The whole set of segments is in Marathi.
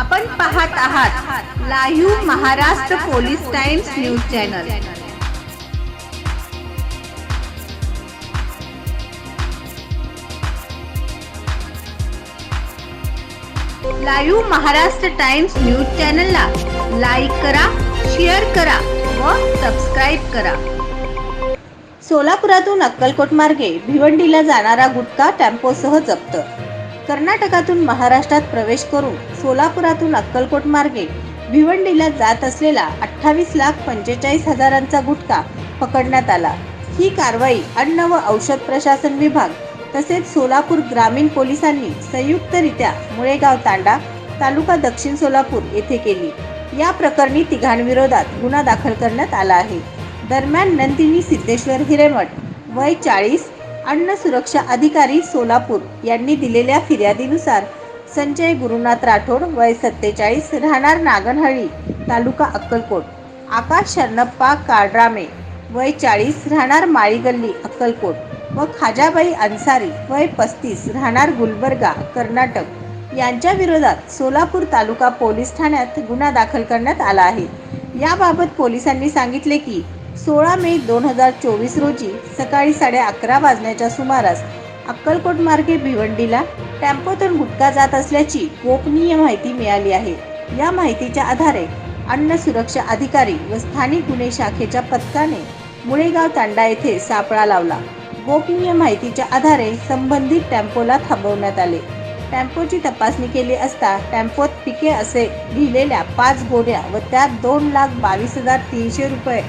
आपण पाहत आहात live Maharashtra police times news channel. Live Maharashtra times news चॅनलला लाईक करा शेअर करा व सबस्क्राईब करा. सोलापुरातून अक्कलकोट मार्गे भिवंडीला जाणारा गुटखा टेम्पोसह जप्त कर्नाटकातून महाराष्ट्रात प्रवेश करून सोलापुरातून अक्कलकोट मार्गे भिवंडीला जात असलेला अठ्ठावीस लाख पंचेचाळीस हजारांचा गुटखा पकडण्यात आला. ही कारवाई अन्न व औषध प्रशासन विभाग तसेच सोलापूर ग्रामीण पोलिसांनी संयुक्तरित्या मुळेगाव तांडा तालुका दक्षिण सोलापूर येथे केली. या प्रकरणी तिघांविरोधात गुन्हा दाखल करण्यात आला आहे. दरम्यान नंदिनी सिद्धेश्वर हिरेमठ वय चाळीस अन्न सुरक्षा अधिकारी सोलापूर यांनी दिलेल्या फिर्यादीनुसार संजय गुरुनाथ राठोड वय सत्तेचाळीस राहणार नागनहळी तालुका अक्कलकोट. आकाश शरणप्पा काळरामे वय चाळीस राहणार माळीगल्ली अक्कलकोट. व खाजाबाई अन्सारी वय पस्तीस राहणार गुलबर्गा कर्नाटक. यांच्या विरोधात सोलापूर तालुका पोलीस ठाण्यात गुन्हा दाखल करण्यात आला आहे. याबाबत पोलिसांनी सांगितले की सोळा मे दोन हजार चोवीस रोजी सकाळी साडे अकरा वाजण्याच्या सुमारास अक्कलकोट मार्गे भिवंडीला टॅम्पोतून गुटखा जात असल्याची गोपनीय माहिती मिळाली आहे. या माहितीच्या आधारे अन्न सुरक्षा अधिकारी व स्थानिक गुन्हे शाखेच्या पथकाने मुळेगाव तांडा येथे सापळा लावला. गोपनीय माहितीच्या आधारे संबंधित टेम्पोला थांबवण्यात आले. टेम्पोची तपासणी केली असता टेम्पोत पिके असे लिहिलेल्या पाच गोड्या व त्यात दोन लाख बावीस हजार तीनशे रुपये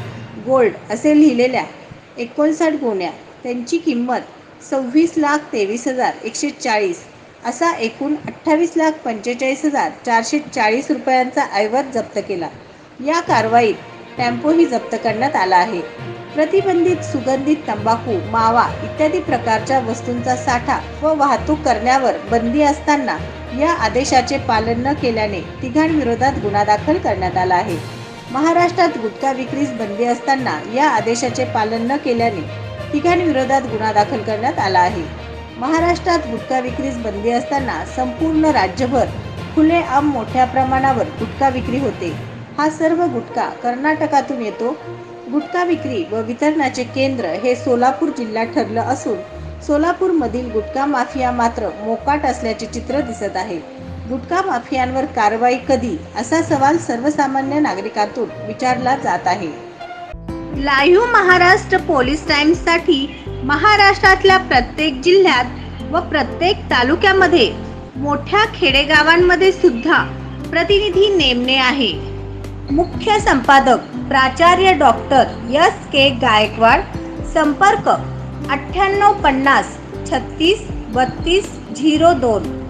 गोल्ड असे लिहिलेल्या एकोणसाठ गोण्या त्यांची किंमत सव्वीस लाख तेवीस हजार एकशे चाळीस असा एकूण अठ्ठावीस लाख पंचेचाळीस हजार चारशे चाळीस रुपयांचा ऐवज जप्त केला. या कारवाईत टेम्पोही जप्त करण्यात आला आहे. प्रतिबंधित सुगंधित तंबाखू मावा इत्यादी प्रकारच्या वस्तूंचा साठा व वाहतूक करण्यावर बंदी असताना या आदेशाचे पालन न केल्याने तिघांविरोधात गुन्हा दाखल करण्यात आला आहे. महाराष्ट्रात गुटखा विक्रीस बंदी असताना या आदेशाचे पालन न केल्याने तिघांविरोधात गुन्हा दाखल करण्यात आला आहे. महाराष्ट्रात गुटखा विक्रीस बंदी असताना संपूर्ण राज्यभर खुलेआम मोठ्या प्रमाणावर गुटखा विक्री होते. हा सर्व गुटखा कर्नाटकातून येतो. गुटखा विक्री व वितरणाचे केंद्र हे सोलापूर जिल्ह्यात ठरलं असून सोलापूरमधील गुटखा माफिया मात्र मोकाट असल्याचे चित्र दिसत आहे. गुटखा माफियांवर कारवाई कधी? असा सवाल सर्वसामान्य नागरिकातून विचारला जात आहे. लाईव्ह महाराष्ट्र पोलीस टाइम्ससाठी महाराष्ट्रातल्या प्रत्येक जिल्ह्यात व प्रत्येक तालुक्यामध्ये मोठ्या खेडेगावांमध्ये सुद्धा प्रतिनिधी नेमणे आहे. मुख्य संपादक प्राचार्य डॉक्टर यस के गायकवाड संपर्क अठ्ठ्याण्णव पन्नास छत्तीस बत्तीस झिरो दोन.